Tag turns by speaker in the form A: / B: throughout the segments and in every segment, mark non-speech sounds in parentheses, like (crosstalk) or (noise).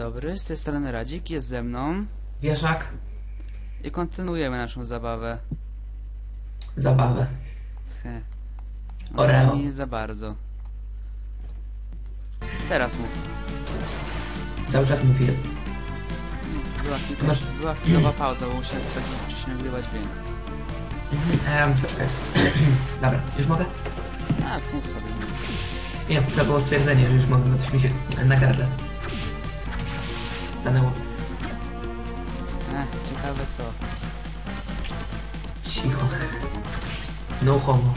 A: dobry, z tej strony Radzik jest ze mną
B: Wieszak,
A: i kontynuujemy naszą zabawę.
B: zabawę.
A: He.
B: Oreo.
A: Nie za bardzo. Teraz mów.
B: Cały czas mówię.
A: Była, chwilka,
B: Masz-
A: była chwilowa (clears throat) pauza, bo musiałem sprawdzić, czy się nagrywa dźwięk.
B: Ehm, czekaj. (clears throat) Dobra, już mogę?
A: Tak, mów sobie.
B: Nie, to było stwierdzenie, że już mogę, bo coś mi się na gardle. Stanęło.
A: Ech, ciekawe co.
B: Cicho. No homo.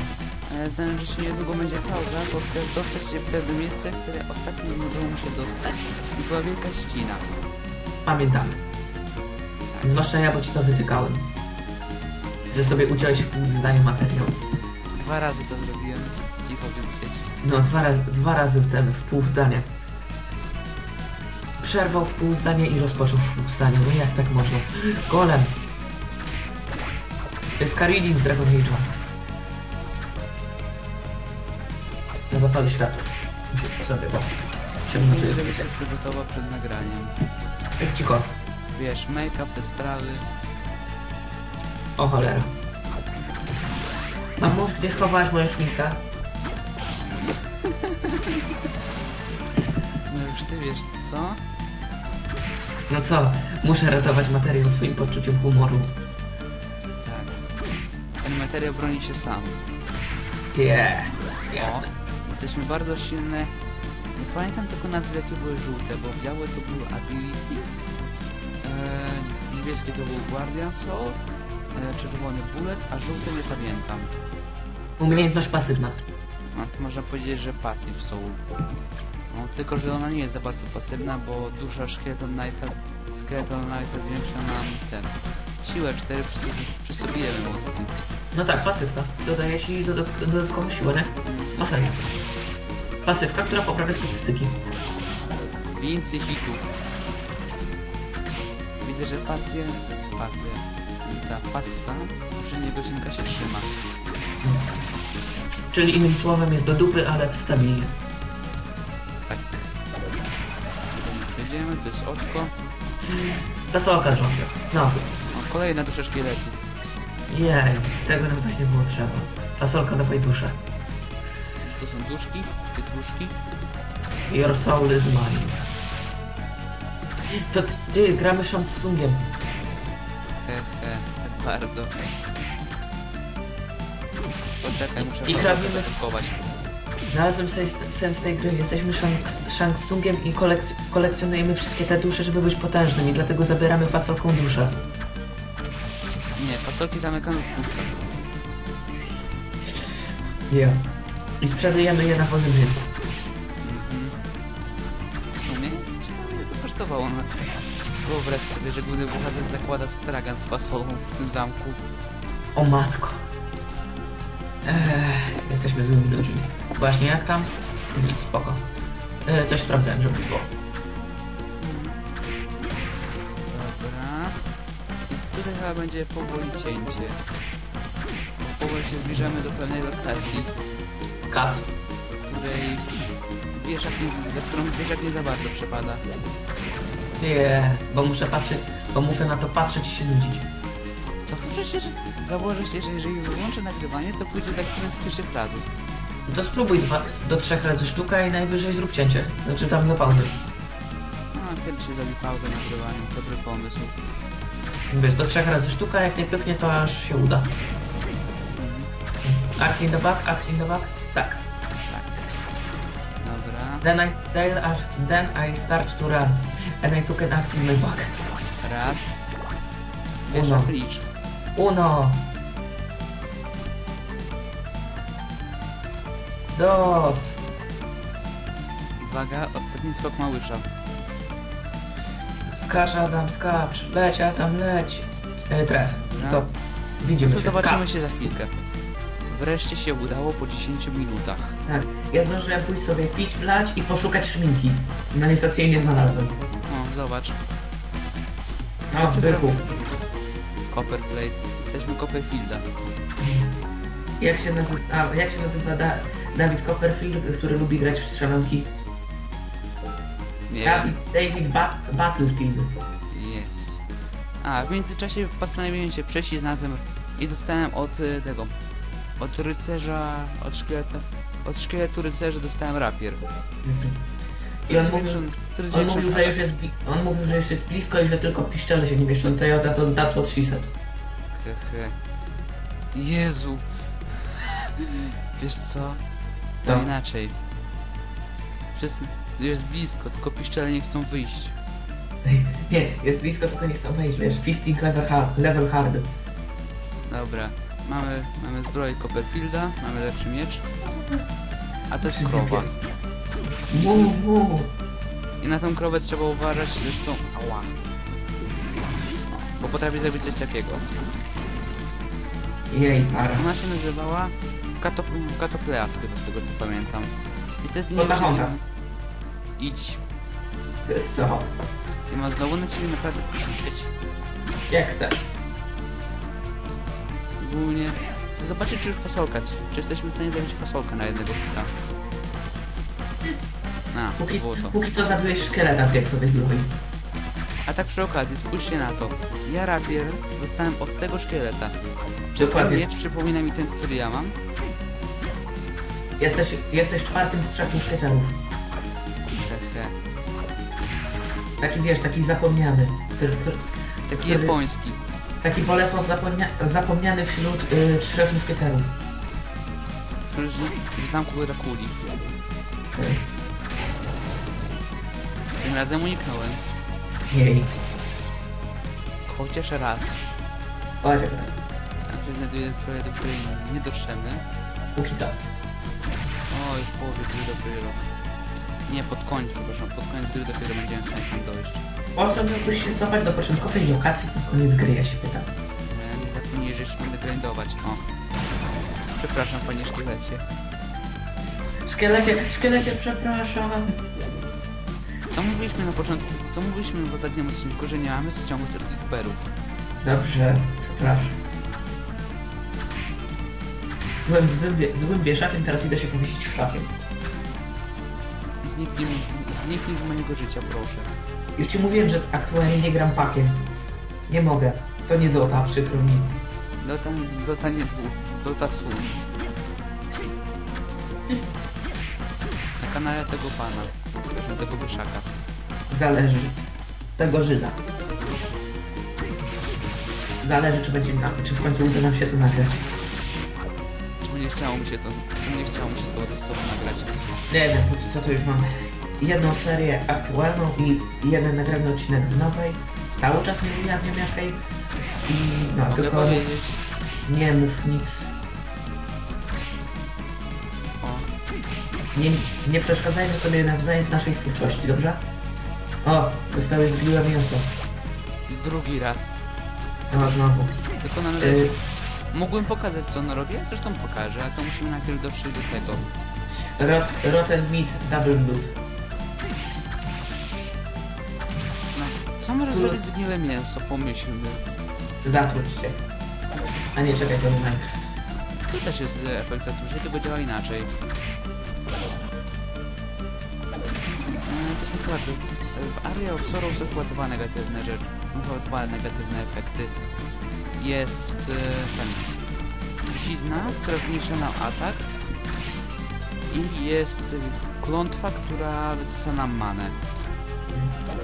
A: E, Znam, że się niedługo będzie pauza, bo chcę dostać się w pewne miejsce, które ostatnio nie udało mi się dostać i była wielka ścina.
B: Pamiętamy. Zwłaszcza ja, bo ci to wytykałem. Że sobie uciąłeś w pół zdania materiał.
A: Dwa razy to zrobiłem, cicho więc siedź.
B: No, dwa, razy, dwa razy w ten, w pół zdania. Przerwał w pół zdania i rozpoczął w pół zdania. No jak tak można? Golem! To jest Karidin z Dragon Age'a. Ja zapalę światło. Sobie, bo ciemno tu jest.
A: żebyś się przygotował przed nagraniem.
B: Jak cicho.
A: Wiesz, make-up, te sprawy.
B: O cholera. Mamo, gdzie schowałaś moją szminkę?
A: No już ty wiesz co?
B: No co, muszę ratować materiał swoim poczuciem humoru.
A: Tak. Ten materiał broni się sam.
B: Nie.
A: O, jesteśmy bardzo silne. Nie pamiętam tylko nazwy jakie były żółte, bo białe to były ability, e, niebieskie to był guardian soul, e, czerwony bullet, a żółte nie pamiętam.
B: Umiejętność pasywna.
A: No, można powiedzieć, że passive soul. No, tylko, że ona nie jest za bardzo pasywna, bo dusza Skeleton Knighta, Skeleton Knighta zwiększa nam ten siłę 4 przy, przy sobie jeden mocny.
B: No tak, pasywka. Dodaje ci dodat- dodatkową siłę, nie? Ma sens. Pasywka, która poprawia statystyki.
A: Więcej hitów. Widzę, że pasję, pasję, ta passa, poprzedniej godzinka się trzyma.
B: Czyli innym słowem jest do dupy, ale stabilnie.
A: Tak. Jedziemy, to jest oczko.
B: Fasolka rządza. No.
A: O, kolejna dusza szkieletu.
B: Jej, tego nam właśnie było trzeba. Fasolka dawaj duszę.
A: Tu są duszki, pietruszki.
B: Your soul is mine. To ty, gramy Shamsungiem.
A: He, he, bardzo. Poczekaj, muszę
B: I grabimy-
A: zakupować.
B: Znalazłem sens, tej gry. Jesteśmy Shang, Tsungiem i kolek, kolekcjonujemy wszystkie te dusze, żeby być potężnym i dlatego zabieramy fasolką duszę.
A: Nie, fasolki zamykamy w puszkach.
B: Yeah. I sprzedajemy je na wolnym rynku.
A: Mhm. W sumie, ciekawe ile to kosztowało na... Wyobraź sobie, że główny bohater zakłada stragan z fasolą w tym zamku.
B: O matko. Eee, jesteśmy złymi ludźmi. Właśnie jak tam? Nic, spoko. Eee, coś sprawdzałem, żeby było.
A: Dobra. I tutaj chyba będzie powoli cięcie. Powoli się zbliżamy do pewnej lokacji,
B: Kat.
A: której wieszak nie, za którą wieszak nie za bardzo przepada.
B: Nie, bo muszę patrzeć, bo muszę na to patrzeć i się nudzić.
A: To przecież założę się, że jeżeli wyłączę nagrywanie, to pójdzie tak którymś z pierwszych razów.
B: To spróbuj dwa, do trzech razy sztuka i najwyżej zrób cięcie. Znaczy tam do pauzy.
A: No, kiedy się zrobi pauzę nagrywania, dobry pomysł.
B: Wiesz, do trzech razy sztuka, jak nie kliknie, to aż się uda.
A: Mhm.
B: Axe in the back, axe in the back. Tak.
A: Tak. Dobra.
B: Then I, then, I- then I start to run. And I took an axe in my back.
A: Raz.
B: Uno. Uno. Dos.
A: Uwaga, ostatni skok małysza.
B: Skacz Adam, skacz. Leć Adam, leć. E, teraz.
A: Dobra.
B: To widzimy
A: No to
B: się.
A: zobaczymy
B: Ka-
A: się za chwilkę. Wreszcie się udało po 10 minutach.
B: Tak. Ja zdążyłem pójść sobie pić, lać i poszukać szminki. No niestety jej nie znalazłem.
A: O, zobacz.
B: No, byku.
A: Copperplate. Jesteśmy Copperfielda.
B: Jak się nazywa, a, jak się nazywa da, Dawid Copperfield, który lubi grać w strzelanki?
A: Nie
B: David. David ba Battlefield.
A: Jest. A, w międzyczasie postanowiłem się przejść i znalazłem... I dostałem od y, tego... Od rycerza... Od szkieletu... Od szkieletu rycerza dostałem rapier.
B: Mhm. I on mówił, on mówił, że już jest, on mówił, że już jest blisko i że tylko piszczele się nie mieszczą. To ja to what she said.
A: Hehe. Jezu. Wiesz co? To inaczej. Wszyscy... Jest blisko, tylko piszczele nie chcą wyjść.
B: Nie, jest blisko, tylko nie chcą wejść, wiesz. Fisting level hard. Level hard.
A: Dobra. Mamy, mamy zbroję Copperfielda, mamy lepszy miecz. A to jest krowa.
B: Mu, mu.
A: I na tą krowę trzeba uważać, zresztą... Ała. Bo potrafi zrobić coś takiego.
B: Jej, para.
A: Ona się nazywała Katop Katopleas chyba z tego co pamiętam. Niestety nie
B: Pocahontas.
A: wzięliśmy- Idź.
B: Co?
A: I ma znowu na ciebie naprawdę krzyczeć.
B: Jak chcesz.
A: Ogólnie... Chcę zobaczyć czy już fasolka jest. Czy jesteśmy w stanie zrobić fasolkę na jednego hita. A, to
B: Póki,
A: było to.
B: póki co zabiłeś szkieleta, jak sobie zluj.
A: A tak przy okazji, spójrzcie na to. Ja rapier dostałem od tego szkieleta. Czy ten
B: Dokładnie.
A: miecz przypomina mi ten, który ja mam?
B: Jesteś, jesteś czwartym z trzech muszkieterów. Taki wiesz, taki zapomniany. Który- który-
A: Taki
B: Który-
A: japoński.
B: Taki Bolesław zapomnia, zapomniany wśród y, trzech muszkieterów.
A: który w zamku Drakuli. Tym razem uniknąłem.
B: Jej.
A: Chociaż raz.
B: Chodź,
A: Tam się znajduje zbroja, do której nie dotrzemy.
B: póki co.
A: Oj, w połowie gry dopiero. Nie, pod koniec, przepraszam, pod koniec gry dopiero będziemy w stanie tam dojść.
B: Po co miałbyś się cofać do początkowej lokacji pod koniec gry, ja się pytam.
A: No, nie zapomnij, że jeszcze będę grindować. O. Przepraszam, panie szkielecie.
B: Szkielecie, szkielecie, przepraszam.
A: Co mówiliśmy na początku, co mówiliśmy w ostatnim odcinku, że nie mamy ściągać od youtuberów.
B: Dobrze, przepraszam. Byłem złym, złym wieszakiem, teraz idę się powiesić szakiem.
A: Zniknij, z- zniknij z mojego życia, proszę.
B: Już ci mówiłem, że aktualnie nie gram pakiem. Nie mogę. To nie Dota, przykro mi.
A: Dota, Dota nie dwóch, Dota Sun. Na kanale tego pana, przepraszam, tego wyszaka.
B: Zależy. Tego Żyda. Zależy, czy będzie na, czy w końcu uda nam się to nagrać.
A: Nie chciało mi się to, czemu nie chciało mi się z tobą, z tobą nagrać?
B: Nie wiem, póki co to już mam jedną serię aktualną i jeden nagrany odcinek z nowej. Cały czas nie ujawniam jakiej. I no,
A: Mogę
B: tylko
A: powiedzieć,
B: nie mów nic.
A: o,
B: Nie, nie przeszkadzajmy sobie nawzajem w naszej twórczości, dobrze? O, dostałeś zgniłe mięso.
A: drugi raz.
B: No znowu.
A: Tylko nam
B: Y,
A: Mógłbym pokazać co ono robi, zresztą pokażę, ale to musimy najpierw dotrzeć do tego.
B: rot, rotten meat, double blood.
A: No, co może zrobić zgniłe mięso, pomyślmy.
B: Zatruć cię. A nie, czekaj, to Minecraft.
A: Tu też jest e, efekt zatrucia, tylko działa inaczej. E, to są chyba w Area of Sorrow są chyba dwa negatywne rzeczy. Są chyba dwa negatywne efekty. Jest e, ten blizna, która zmniejsza nam atak i jest e, klątwa, która wysysa nam manę.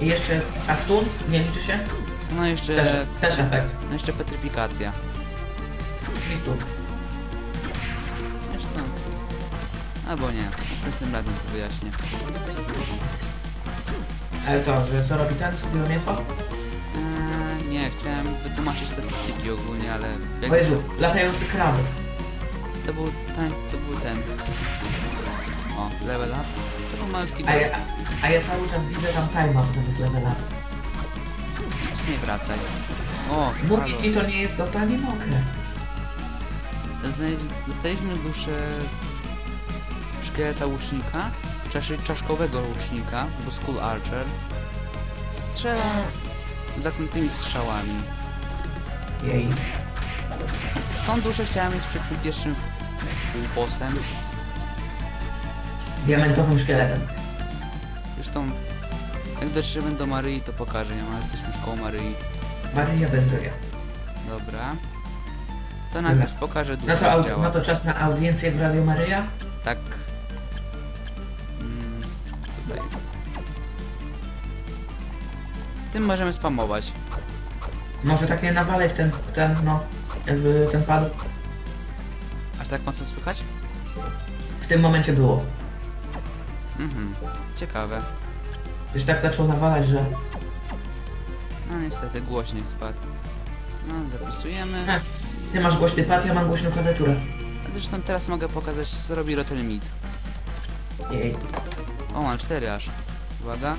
B: I jeszcze Astun? Nie liczy się?
A: No jeszcze,
B: Też, też efekt.
A: no jeszcze petryfikacja.
B: I tu.
A: Zresztą... Albo nie, następnym razem to wyjaśnię.
B: Ale to, że co robi ten, co mięcho?
A: Nie, chciałem wytłumaczyć statystyki ogólnie, ale jak
B: O Jezu, latający krab.
A: to był ten, to był ten. O, level up. To był malutki
B: A ja, a ja cały czas widzę tam time'a zamiast level up.
A: Nie wracaj. O, halo.
B: Mówić ci to nie jest Dota, nie mogę.
A: Znaleźli- Dostaliśmy duszę szkieleta łucznika, czaszy, czaszkowego łucznika, bo Skull Archer. Strzela zaklętymi strzałami.
B: Jej.
A: Tą duszę chciałem mieć przed tym pierwszym Jak dotrzemy do Maryi, to pokażę ją, ale jesteśmy już koło Maryi.
B: Maryja Bezdroja.
A: Dobra. To najpierw pokażę
B: No
A: dużo
B: to,
A: jak
B: au-
A: działa.
B: no to czas na audiencję w Radio Maryja?
A: Tak. Tym możemy spamować.
B: Może tak nie nawalaj w ten, ten, no, w ten pad.
A: Aż tak mocno słychać?
B: W tym momencie było.
A: Mhm. Ciekawe.
B: Już tak zaczął nawalać, że...
A: No niestety głośniej spadł. No, zapisujemy.
B: Heh. Ty masz głośny pad, ja mam głośną klawiaturę.
A: A Zresztą teraz mogę pokazać co robi Rotel Meat.
B: Jej.
A: O, mam cztery aż. Uwaga.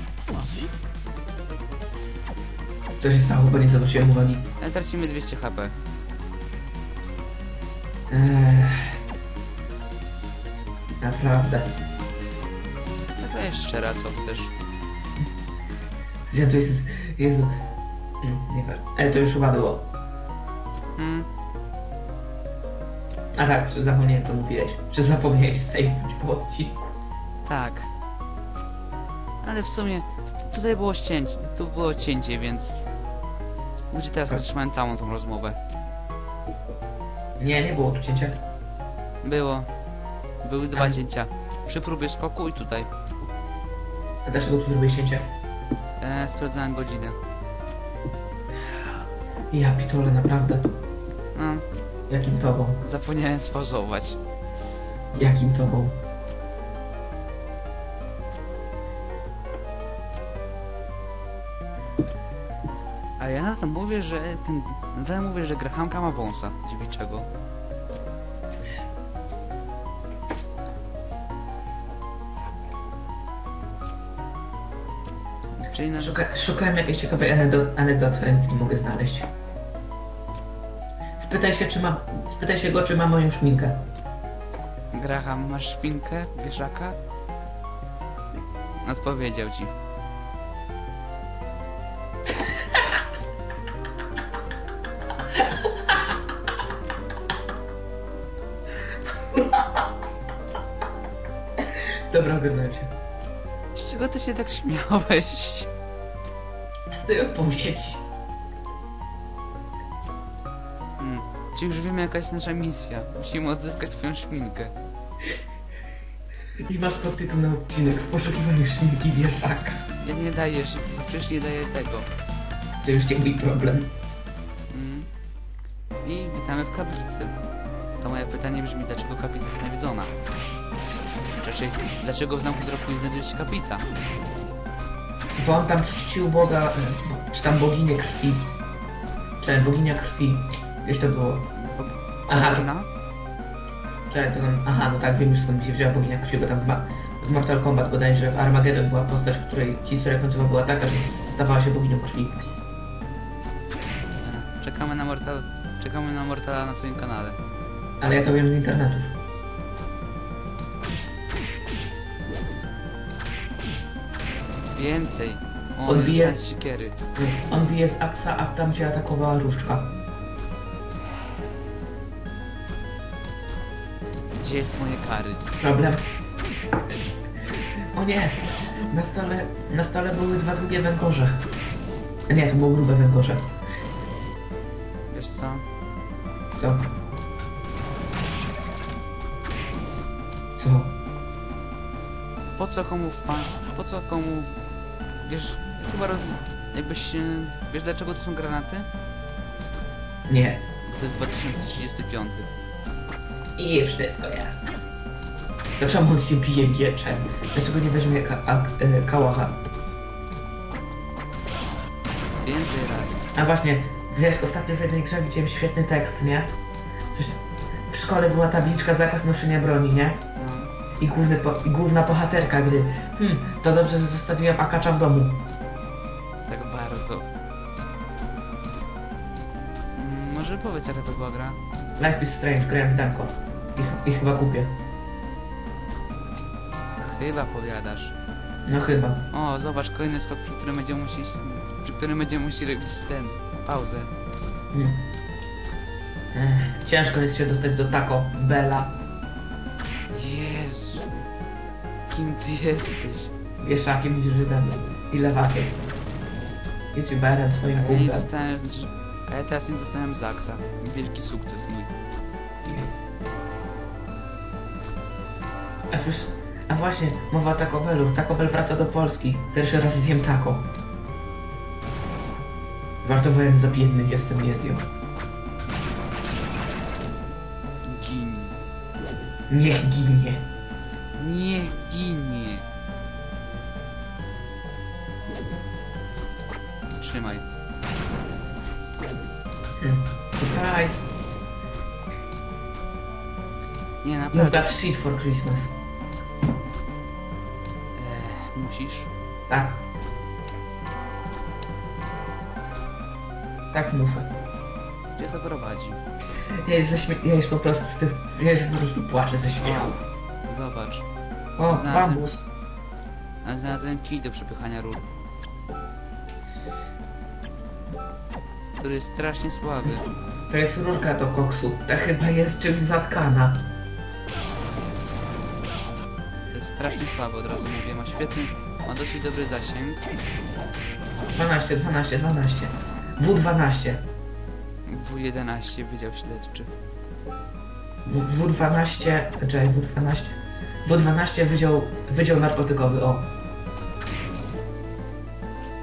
B: Co się stało, bo nie zobaczyłem uwagi.
A: E, Tracimy 200 HP.
B: Ech. Naprawdę.
A: No to jest szczera, co chcesz.
B: Ja to jest... Jezu. Mm, Nie wiem. Ale to już chyba było.
A: Hmm.
B: A tak, że zapomniałem co mówiłeś. Że zapomniałeś sejmować po odcinku.
A: Tak. Ale w sumie t- tutaj było cięcie, tu było cięcie, więc ludzie teraz
B: Tak.
A: całą tą rozmowę.
B: Nie, nie było tu cięcia.
A: Było. Były dwa
B: Ale-
A: cięcia. Przy próbie skoku i tutaj.
B: A dlaczego tu zrobiłeś cięcie?
A: E, sprawdzałem godzinę.
B: Ja pitole, naprawdę.
A: No,
B: Jakim tobą?
A: zapomniałem spauzować.
B: Jakim tobą?
A: Ja to mówię, że ten... Ja mówię, że Grahamka ma wąsa dziewiczego. Czyli na...
B: Szuka, szukałem jakiejś ciekawej anegdot, anegdoty, ale nic nie mogę znaleźć. Spytaj się, czy ma... Spytaj się go, czy ma moją szminkę.
A: Graham, masz szpinkę, wieszaka? Odpowiedział ci.
B: Dobra, ogarnąłem się.
A: Z czego ty się tak śmiałeś?
B: Z tej odpowiedzi.
A: Hmm. Czy już wiemy jaka jest nasza misja? Musimy odzyskać twoją szpinkę.
B: I masz podtytuł na odcinek w poszukiwaniu szminki wieszaka.
A: Ja nie dajesz, przecież nie daję tego.
B: To już nie mój problem.
A: Mm. I witamy w kaplicy. To moje pytanie brzmi, dlaczego kaplica jest nawiedzona? Raczej, dlaczego w zamku Droku nie znajduje się kaplica?
B: Bo on tam czcił Boga, e, czy tam boginię krwi. Czy boginia krwi. Wiesz to było. Aha. Czekaj, to tam, aha, no tak, wiem już skąd się wzięła bogina krwi, bo tam chyba w Mortal Kombat bodajże w Armageddon była postać, której historia końcowa była taka, że stawała się boginią krwi.
A: Czekamy na Mortal... Czekamy na Mortala na twoim kanale.
B: Ale ja to wiem z internetu.
A: Więcej. O,
B: Odbije-
A: Odbije... siekiery.
B: On bije z Aksa, a tam cię atakowała różdżka.
A: Gdzie jest moje kary?
B: Problem. O nie! Na stole, na stole były dwa drugie węgorze. Nie, to było grube węgorze.
A: Wiesz co?
B: Co? Co?
A: Po co komu fan? Po co komu... Wiesz, chyba roz... Jakbyś... Wiesz dlaczego to są granaty?
B: Nie.
A: To jest 2035.
B: I wszystko jasne. To czemu on się bije mieczem? Dlaczego nie weźmie ka a, e, kałacha?
A: Więcej razy.
B: A właśnie, wiesz, ostatnio w jednej grze widziałem świetny tekst, nie? Coś, w szkole była tabliczka zakaz noszenia broni, nie?
A: No.
B: I, główny po, i główna bohaterka gry. Hmm, to dobrze, że zostawiłem akacza w domu.
A: Tak bardzo. Mm, Może powiedz jaka to była gra?
B: Life is Strange, grałem w demko. I, I chyba kupię.
A: Chyba powiadasz.
B: No chyba.
A: O, zobacz, kolejny skok, przy którym będziemy musieli... Przy którym będziemy musieli robić ten... Pauzę.
B: Hmm. Ech, ciężko jest się dostać do Taco Bella.
A: Jezu. Kim ty jesteś?
B: Wieszakiem i Żydem. i lewakiem. YouTuberem, twoim
A: A ja nie
B: kumplem.
A: dostałem... z- A ja teraz nie dostałem Zaksa. Wielki sukces mój.
B: A słysz, a właśnie, mowa o Taco Bellu. Taco Bell wraca do Polski. Pierwszy raz zjem taco. Żartowałem, za biedny jestem, zjem.
A: Gin.
B: Niech ginie.
A: Nie
B: Surprise!
A: Nie,
B: Move
A: naprawdę.
B: that shit for Christmas.
A: Ech, musisz.
B: Tak. Tak muszę.
A: Gdzie to prowadzi?
B: Ja już, zaśmie... ja już po prostu z tych... Ja już po prostu płaczę ze śmiechu.
A: O, zobacz.
B: O,
A: Znalazłem.
B: bambus.
A: A znalazłem kij do przepychania rur. Który jest strasznie słaby.
B: To jest rurka do koksu. Ta chyba jest czymś zatkana.
A: To jest strasznie słaby, od razu mówię. Ma świetny, ma dosyć dobry zasięg.
B: 12, 12, 12. W12.
A: W11 Wydział Śledczy.
B: W- W12... Czekaj, W12. W12 wydział, wydział narkotykowy, o.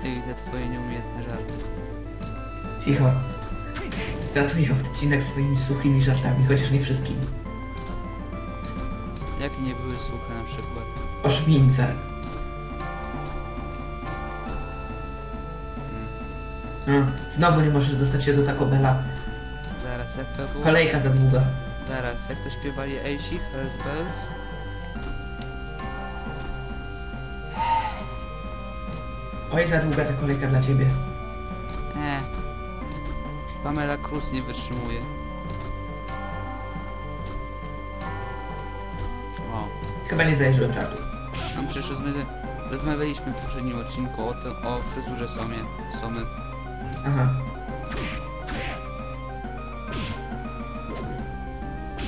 A: Ty i te twoje nieumiejętne żarty.
B: Cicho. Zatuję odcinek swoimi suchymi żartami, chociaż nie wszystkimi.
A: Jakie nie były suche na przykład?
B: O szmince.
A: Mm.
B: No, znowu nie możesz dostać się do Taco Bella.
A: Zaraz, jak to było?
B: Kolejka za długa.
A: Zaraz, jak to śpiewali Ejsi, Hells Bells?
B: Oj, za długa ta kolejka dla ciebie.
A: Pamela Cruz nie wytrzymuje. O.
B: Chyba nie zajrzyłem czatu.
A: No przecież rozmawia- rozmawialiśmy w poprzednim odcinku o, tym, o fryzurze Somie. Somy.
B: Aha.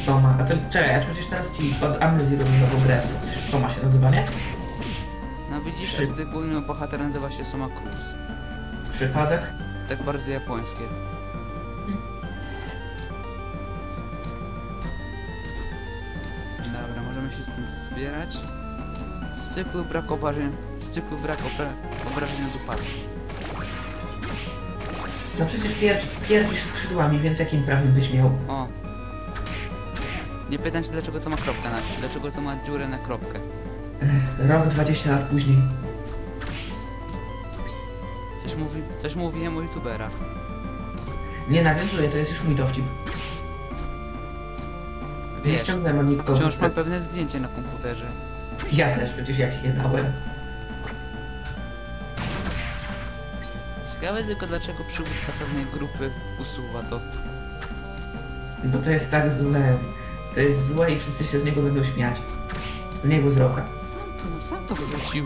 B: Soma. A to czekaj, a przecież teraz ci od amnezji robię nową grę. Soma się nazywa, nie?
A: No widzisz,
B: Trzy.
A: a gdy główny bohater nazywa się Soma Cruz.
B: Przypadek?
A: Tak bardzo japońskie. Zbierać. Z cyklu brak obrażeń, z cyklu brak obra obrażeń od upadku.
B: No przecież pier pierdzisz skrzydłami, więc jakim prawem byś miał?
A: O! Nie pytam się dlaczego to ma kropkę na dlaczego to ma dziurę na kropkę.
B: Ech, Rok 20 lat później.
A: Coś mówi, coś mówiłem o youtubera.
B: Nie nawiązuję, to jest już mój dowcip. Nie
A: Wiesz,
B: ściągnąłem od nikogo.
A: wciąż mam pewne zdjęcie na komputerze.
B: Ja też, przecież ja ci je dałem.
A: Ciekawe tylko dlaczego przywódca pewnej grupy usuwa to.
B: Bo to jest tak złe. To jest złe i wszyscy się z niego będą śmiać. Z niego z roka.
A: Sam to, no, sam to wyrzucił.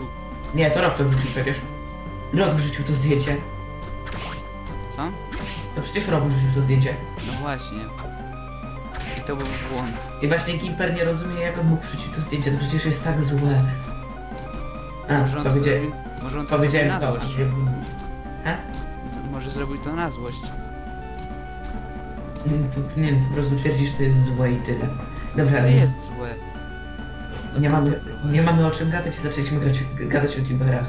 B: Nie, to rok to wrzucił przecież. Rok wrzucił to zdjęcie.
A: Co?
B: To przecież rok wrzucił to zdjęcie.
A: No właśnie. To był błąd.
B: I właśnie Gimper nie rozumie jak on mógł wrzucić to zdjęcie, to przecież jest tak złe. A,
A: to zrobił, może on to zrobił
B: powiedziałem
A: na
B: to,
A: złość. Z- Może zrobił to na złość.
B: Nie, po- nie, po prostu twierdzisz, że to jest złe i tyle. Dobra,
A: To
B: nie,
A: jest złe. No
B: nie,
A: to-
B: mamy, nie mamy o czym gadać i zaczęliśmy grać, gadać o youtuberach.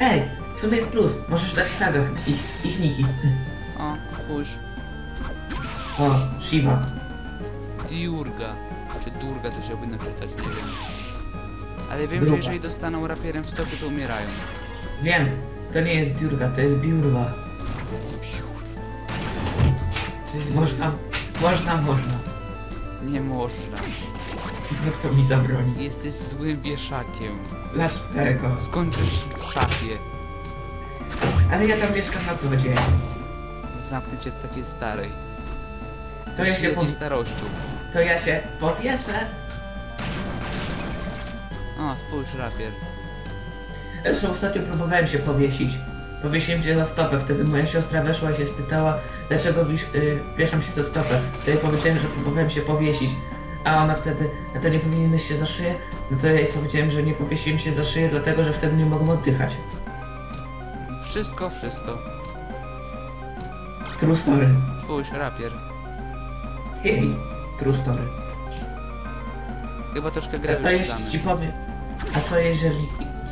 B: Ej, w sumie jest plus, możesz dać w tagach ich, ich niki.
A: O, spójrz.
B: O, Shiva.
A: Diurga. Czy Durga to się powinno czytać, nie wiem. Ale wiem, że
B: Druga.
A: jeżeli dostaną rapierem w stopy, to umierają.
B: Wiem, to nie jest Diurga, to jest Biurwa. Można, można, można.
A: Nie można.
B: No kto mi zabroni?
A: Jesteś złym wieszakiem.
B: Dlaczego?
A: Skończysz w szafie.
B: Ale ja tam mieszkam na co dzień.
A: Zamknę cię w takiej starej.
B: To ja się,
A: Śledzi
B: po,
A: starością.
B: To ja się powieszę.
A: O, spójrz rapier.
B: Zresztą ostatnio próbowałem się powiesić. Powiesiłem się za stopę, wtedy moja siostra weszła i się spytała, dlaczego wisz, y, wieszam się za stopę. To jej powiedziałem, że próbowałem się powiesić. A ona wtedy, a to nie powinieneś się za szyję? No to ja jej powiedziałem, że nie powiesiłem się za szyję, dlatego że wtedy nie mogłem oddychać.
A: Wszystko, wszystko.
B: True story.
A: Spójrz, rapier.
B: Hej, true story.
A: Chyba troszkę
B: A
A: grę
B: co jeśli
A: wyczytamy.
B: ci powiem... A co jeżeli...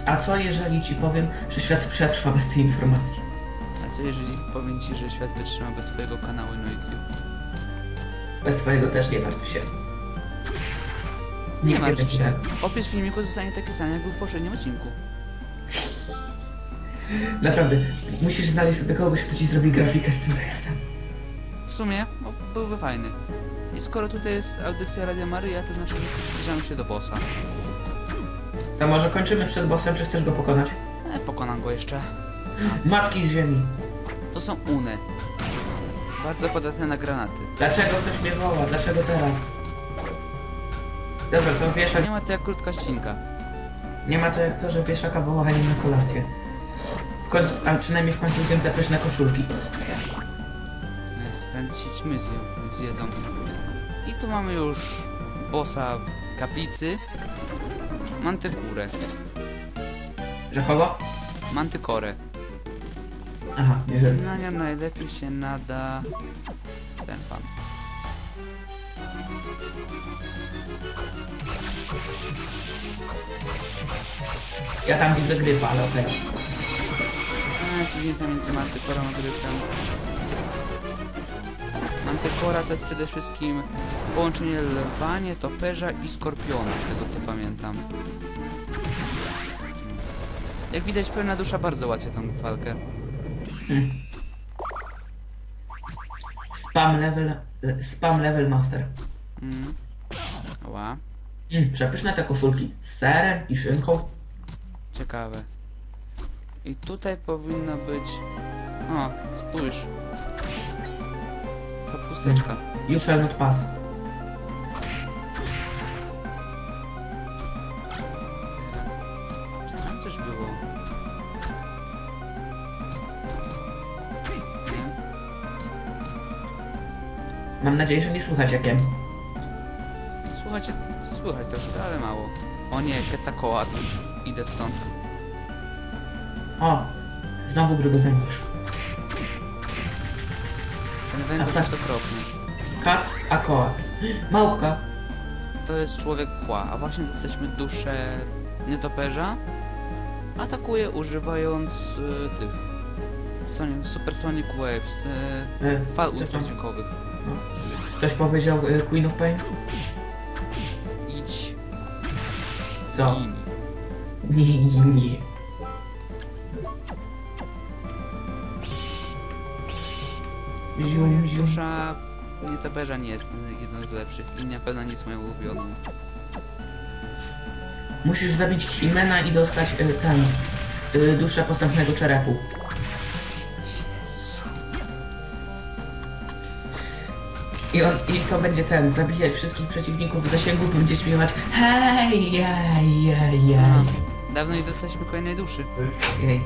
B: A co jeżeli ci powiem, że świat przetrwa bez tej informacji?
A: A co jeżeli powiem ci, że świat wytrzyma bez twojego kanału na YouTube?
B: Bez twojego też nie martw się.
A: Nie
B: wiem,
A: martw się.
B: to-
A: Opis filmiku zostanie taki sam, jak był w poprzednim odcinku.
B: Naprawdę, musisz znaleźć sobie kogoś, kto ci zrobi grafikę z tym tekstem.
A: W sumie, no, byłby fajny. I skoro tutaj jest audycja Radia Maryja, to znaczy, że zbliżamy się do bossa.
B: To może kończymy przed bossem, czy chcesz go pokonać?
A: E, pokonam go jeszcze.
B: Matki z ziemi.
A: To są une. Bardzo podatne na granaty.
B: Dlaczego ktoś mnie woła? Dlaczego teraz? Dobra, to wieszak...
A: Nie ma to jak krótka ścinka.
B: Nie ma to jak to, że wieszaka wołanie na kolację. W końcu, a przynajmniej w końcu zjem te pyszne koszulki.
A: Prędzej się ćmy zje- zjedzą. I tu mamy już bossa kaplicy. Mantykurę.
B: Że kogo?
A: Mantykorę.
B: Aha.
A: Na nią najlepiej się nada ten pan.
B: Ja tam widzę grypa, ale okej.
A: A, różnica między Mantykorą a Gryfem. Mantykora to jest przede wszystkim połączenie lwa, nietoperza i skorpiona, z tego co pamiętam. Jak widać, pełna dusza bardzo ułatwia tą walkę.
B: Hmm. Spam level... Spam level master.
A: Mm. Ła,
B: Mm, przepyszne te koszulki. Z serem i szynką.
A: ciekawe. I tutaj powinno być... O, spójrz. To pusteczka.
B: You shall not pass.
A: Czy tam coś było? Nie?
B: Mam nadzieję, że nie słychać jak jem.
A: Słuchajcie, słychać troszkę, ale mało. O nie, kecakołat. Idę stąd.
B: O! Znowu gruby węgorz.
A: Ten węgorz jest okropny.
B: Kac, a koła. Małpka.
A: To jest człowiek kła, a właśnie jesteśmy duszę nietoperza. Atakuje używając y, tych Sonic, Supersonic Waves, y,
B: E,
A: fal ultradźwiękowych.
B: Ktoś powiedział e, Queen of Pain?
A: Idź.
B: Co? Nie, nie, nie. Zium, zium.
A: Dusza nietoperza nie jest jedną z lepszych i na pewno nie jest moją ulubioną.
B: Musisz zabić Himena i dostać e, ten... E, duszę postępnego czerepu. I on, i to będzie ten, zabijać wszystkich przeciwników w zasięgu, będzie śpiewać hej, jej, jej, jej.
A: A, dawno nie dostaliśmy kolejnej duszy.
B: jej.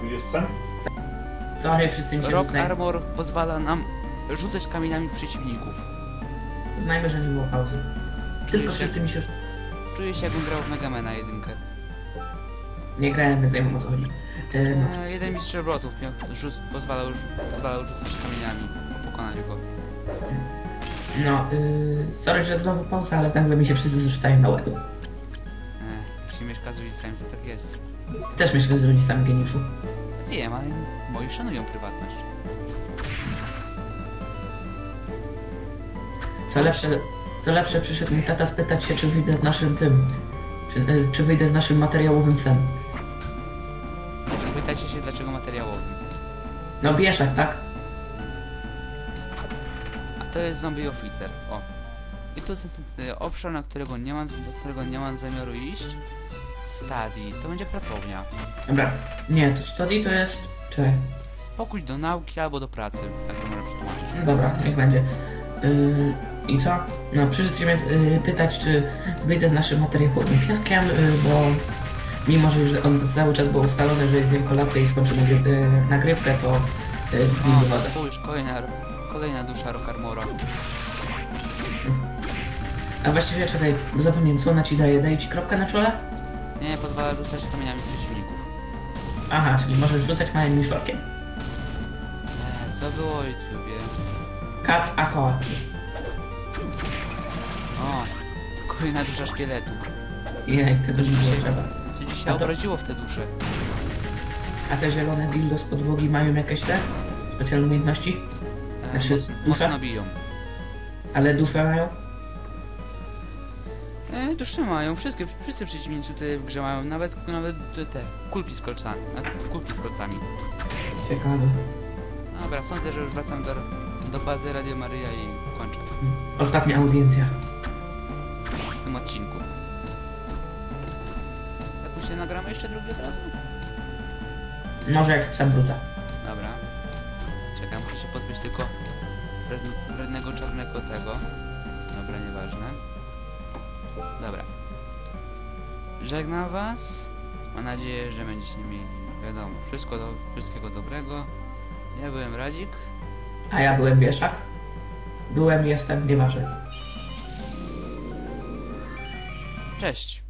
C: Pójdziesz psem?
B: Sorry, wszyscy mi się
A: Rock
B: wyznają.
A: Armor pozwala nam rzucać kamieniami przeciwników.
B: Znajmy, że nie było pauzy. Tylko
A: się,
B: wszyscy mi się...
A: czuję się jakbym grał w Megamena jedynkę.
B: Nie grałem, więc nie wiem o co chodzi. E, no.
A: Jeden mistrz obrotów miał, rzuc, pozwalał, pozwalał rzucać kamieniami po pokonaniu go.
B: No, y, sorry, że znowu pauza, ale nagle mi się wszyscy zrzucają na łeb.
A: Jeśli mieszka z rodzicami, to tak jest.
B: Też myślę, że oni sami geniuszu.
A: Wiem, ale moi szanują prywatność.
B: Co lepsze, co lepsze przyszedł mi tata spytać się, czy wyjdę z naszym tym, czy, y, czy wyjdę z naszym materiałowym psem.
A: Zapytajcie się, dlaczego materiałowy.
B: No wieszak, tak?
A: A to jest zombie oficer. O. I tu jest ten e, obszar, na którego nie mam, do którego nie mam zamiaru iść. Study. To będzie pracownia.
B: Dobra, nie, to study to jest... Czekaj.
A: Pokój do nauki albo do pracy, tak to można przetłumaczyć.
B: No dobra, niech będzie. Yy, I co? No, przyszedł się mnie yy, pytać, czy wyjdę z naszym materiałowym piaskiem, yy, bo mimo, że już on cały czas było ustalone, że zjem kolację i skończymy yy, nagrywkę, to yy,
A: O,
B: wodę.
A: spójrz, kolejna, kolejna dusza Rock Armora.
B: A właściwie, czekaj, zapomniałem, co ona ci daje? Daje ci kropkę na czole?
A: Nie, pozwala rzucać kamieniami przeciwników.
B: Aha, czyli możesz rzucać małym miszorkiem.
A: E, co było YouTubie?
B: Kac Aqua.
A: O, kolejna dusza szkieletu.
B: Jej, tego nie było trzeba.
A: Co ci się
B: A to-
A: obraziło w te dusze?
B: A te zielone dildo z podłogi mają jakieś te specjalne umiejętności?
A: E,
B: Znaczy,
A: moc,
B: dusza?
A: mocno biją.
B: Ale dusze mają?
A: E, dusze mają, wszystkie, wszyscy przeciwnicy tutaj w grze mają, nawet, nawet te, kulki z kolcami, kulki z kolcami.
B: Ciekawe.
A: Dobra, sądzę, że już wracam do, do bazy Radio Maryja i kończę
B: Ostatnia audiencja.
A: w tym odcinku. Tak myślę, nagramy jeszcze drugi od razu?
B: Może jak z wrócę.
A: Dobra. Czekam, muszę się pozbyć tylko wred- wrednego czarnego tego. Dobra, nieważne. Dobra. Żegnam was. Mam nadzieję, że będziecie mieli, wiadomo, wszystko do, wszystkiego dobrego. Ja byłem Radzik.
B: A ja byłem wieszak. Byłem, jestem, nieważne.
A: Cześć.